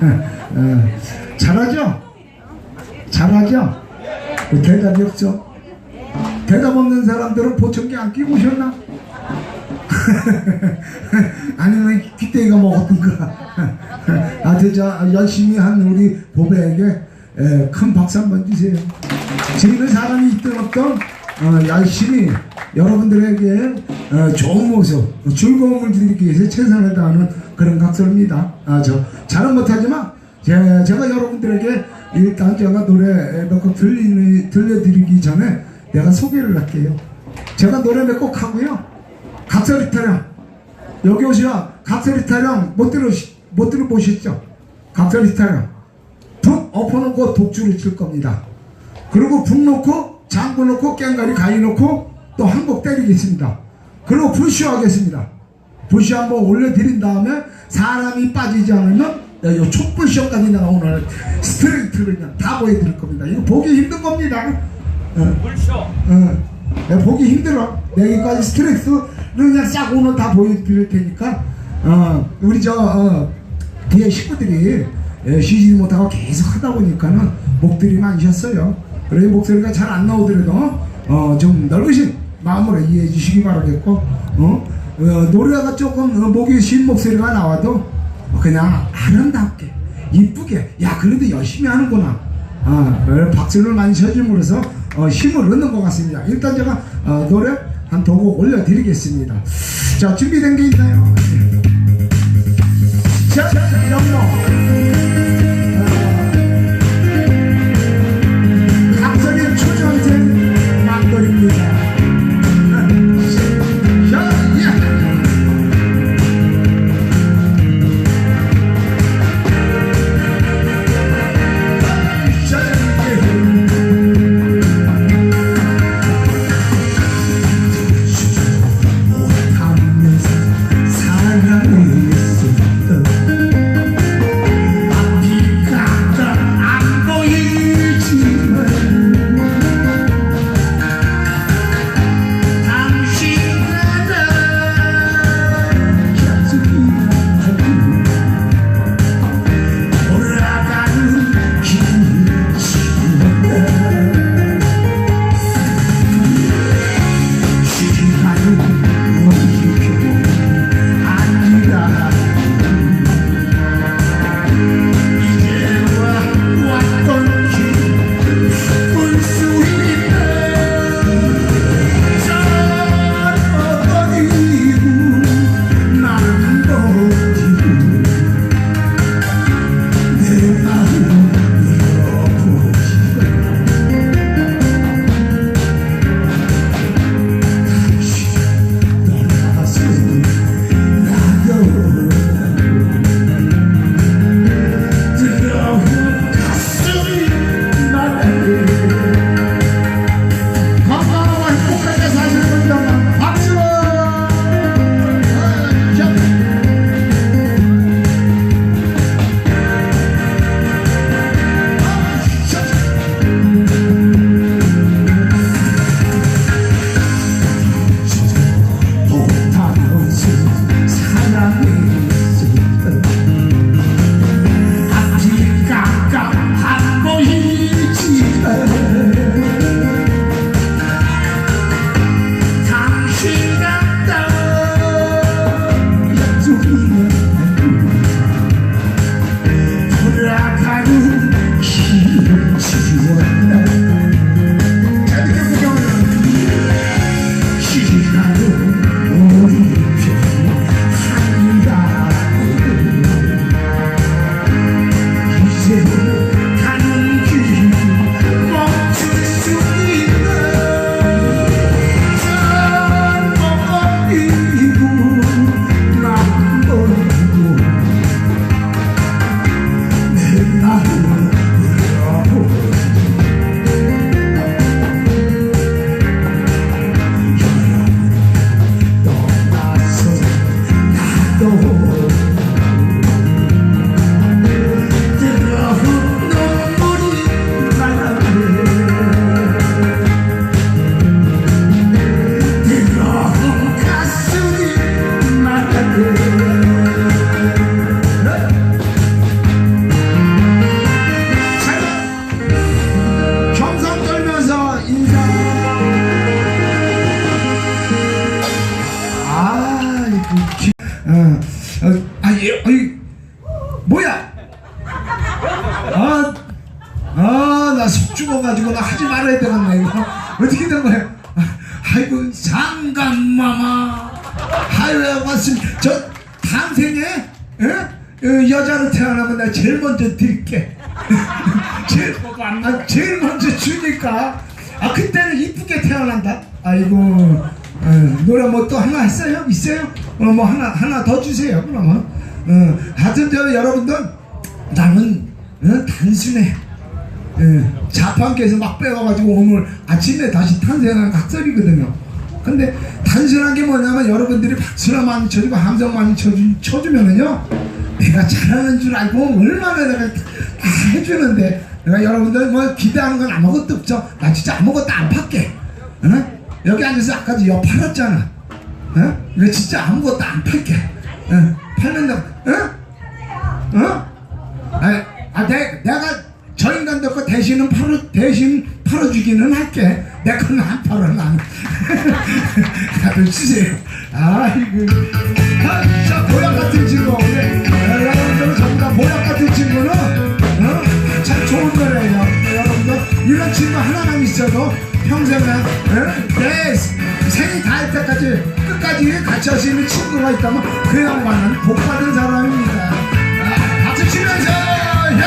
어, 잘하죠? 잘하죠? 그 대답이 없죠? 대답 없는 사람들은 보청기 안 끼고 오셨나? 아니면 귀때기가 먹었던가? 아주 저 열심히 한 우리 보배에게 에, 큰 박수 한번 주세요. 재밌는 사람이 있든 없든 어, 열심히 여러분들에게 어, 좋은 모습, 즐거움을 드리기 위해서 최선을 다하는 그런 각설입니다. 아, 저 잘은 못하지만 제, 제가 여러분들에게 일단 제가 노래 몇 곡 들려드리기 전에 내가 소개를 할게요. 제가 노래 몇 곡 하고요. 각설이 타령 여기 오시면 각설이 타령 못 들으 못 들어보셨죠? 각설이 타령 북 엎어놓고 독주를 칠 겁니다. 그리고 북 놓고 장구 놓고 깽가리 가위 놓고 또 한 곡 때리겠습니다. 그리고 불쇼 하겠습니다. 불쇼 한번 올려드린 다음에 사람이 빠지지 않으면 요 촛불쇼까지 내가 오늘 스트레이트를 그냥 다 보여드릴 겁니다. 이거 보기 힘든 겁니다. 어. 물쇼 어, 내가 보기 힘들어. 내기까지 스트레스를 그냥 싹 오늘 다 보여드릴 테니까, 어, 우리 저, 어, 뒤에 식구들이 예, 쉬지 못하고 계속 하다 보니까는 목들이 많이 쉬었어요. 그래 목소리가 잘 안 나오더라도, 어, 좀 넓으신 마음으로 이해해 주시기 바라겠고, 어, 어, 노래가 조금 어, 목이 쉰 목소리가 나와도 그냥 아름답게, 이쁘게, 야, 그래도 열심히 하는구나. 아, 어, 박수를 많이 쳐줌으로써 어, 힘을 얻는 것 같습니다. 일단 제가 어, 노래 한 두 곡 올려드리겠습니다. 자, 준비된 게 있나요? 자, 이런 거. 먼저 드릴게 제일, 아, 제일 먼저 주니까 아 그때는 이쁘게 태어난다 아이고 어, 노래 뭐 또 하나 했어요? 있어요? 어, 뭐 하나 하나 더 주세요 그러면 어, 하여튼 저 여러분들 나는 어, 단순해 예, 자판기에서 막 빼와가지고 오늘 아침에 다시 탄생한 각설이거든요. 근데 단순한 게 뭐냐면 여러분들이 박수나 많이 쳐주고 함성 많이 쳐주, 쳐주면은요 내가 잘하는 줄 알고 얼마나 내가 다 해주는데 내가 여러분들 뭐 기대하는 건 아무것도 없죠. 나 진짜 아무것도 안 팔게. 어? 여기 앉아서 아까도 여 팔았잖아. 어? 이거 진짜 아무것도 안 팔게. 어? 팔면 나, 어? 어? 아, 아 내, 내가 저 인간들 거 대신은 팔어 대신 팔아주기는 할게. 내 거는 안 팔아 나는. 다들 주세요. 아이고. 친구가 있다면 그 양반은 복 받은 사람입니다. 아, 박수 치면서 예.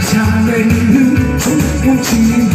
사랑은 좋은 친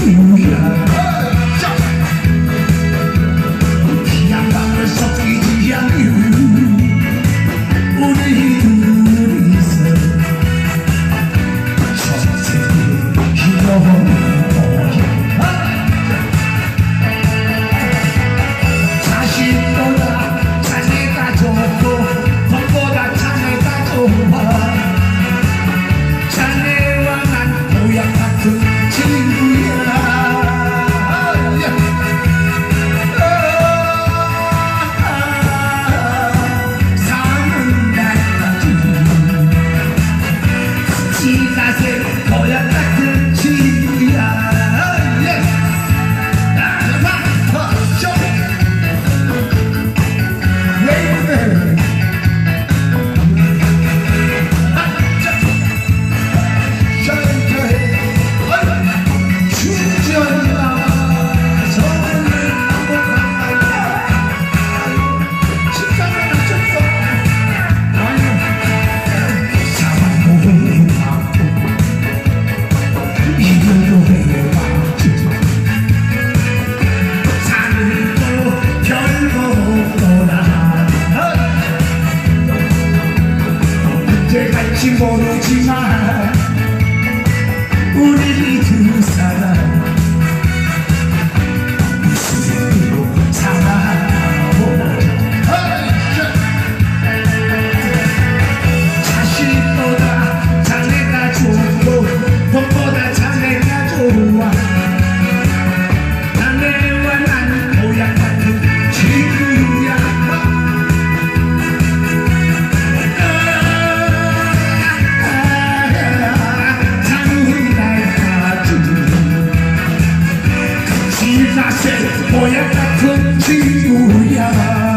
언제갈지 모 나세 모양 같은 친구야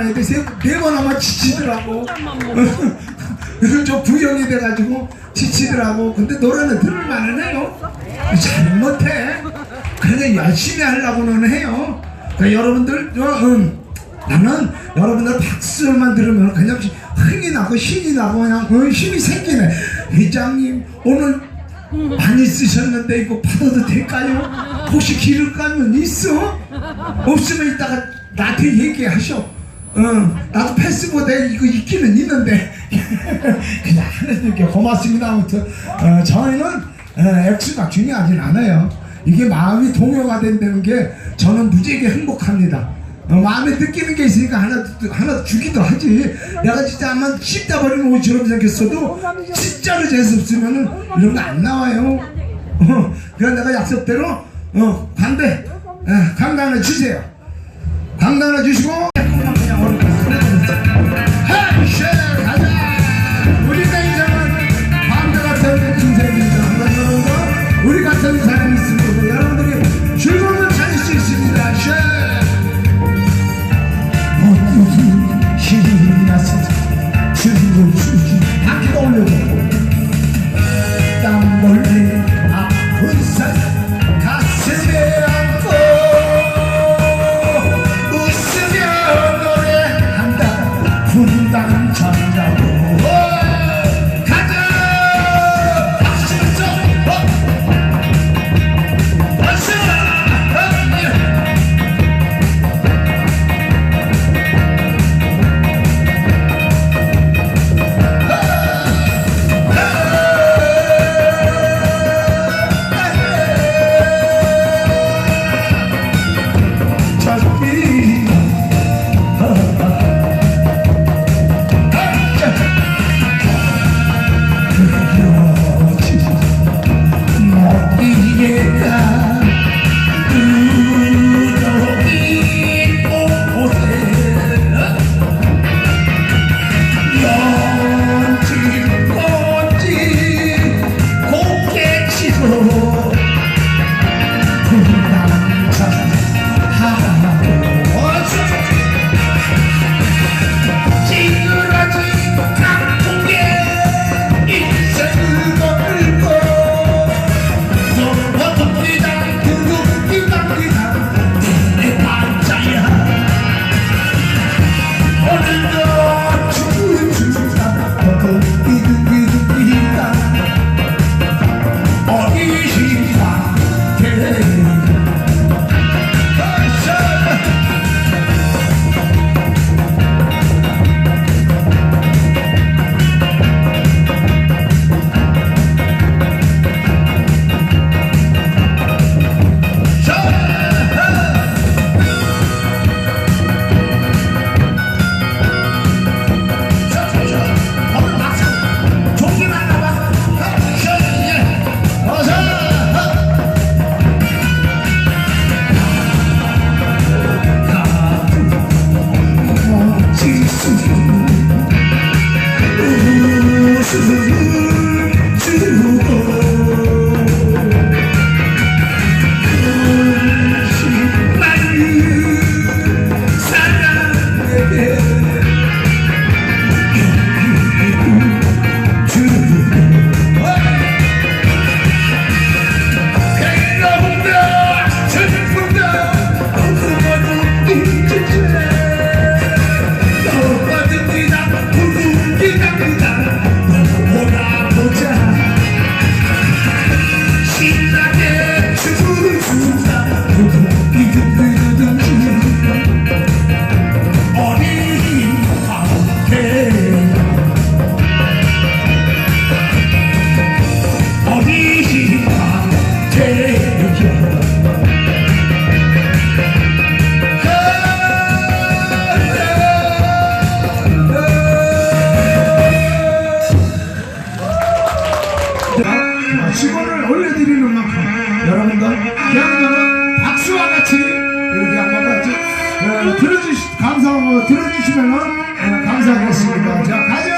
세 번만 해도 세네번 하면 지치더라고 저 부영이 돼가지고 지치더라고 근데 노래는 들을만은 해요 잘 못해 그래 열심히 하려고는 해요 그러니까 여러분들 저, 음, 나는 여러분들 박수만 들으면 그냥 흥이 나고 신이 나고 그냥 어, 힘이 생기네 회장님 오늘 많이 쓰셨는데 이거 받아도 될까요? 혹시 기를 까면 있어? 없으면 이따가 나한테 얘기하셔. 어, 나도 패스보드 이거 있기는 있는데 그냥 하나님께 고맙습니다. 아무튼 어, 저희는 어, X가 중요하진 않아요. 이게 마음이 동요가 된다는 게 저는 무지하게 행복합니다. 어, 마음에 느끼는 게 있으니까 하나 하나 주기도 하지. 내가 진짜 아마 씹다 버리는 옷처럼 생겼어도 진짜로 재수 없으면은 이런 거 안 나와요. 어, 그래서 내가 약속대로 어, 광대 예, 광대 하나 주세요. 광대 하나 주시고 우 들어주시면은 어, 감사하겠습니다. 자 가자.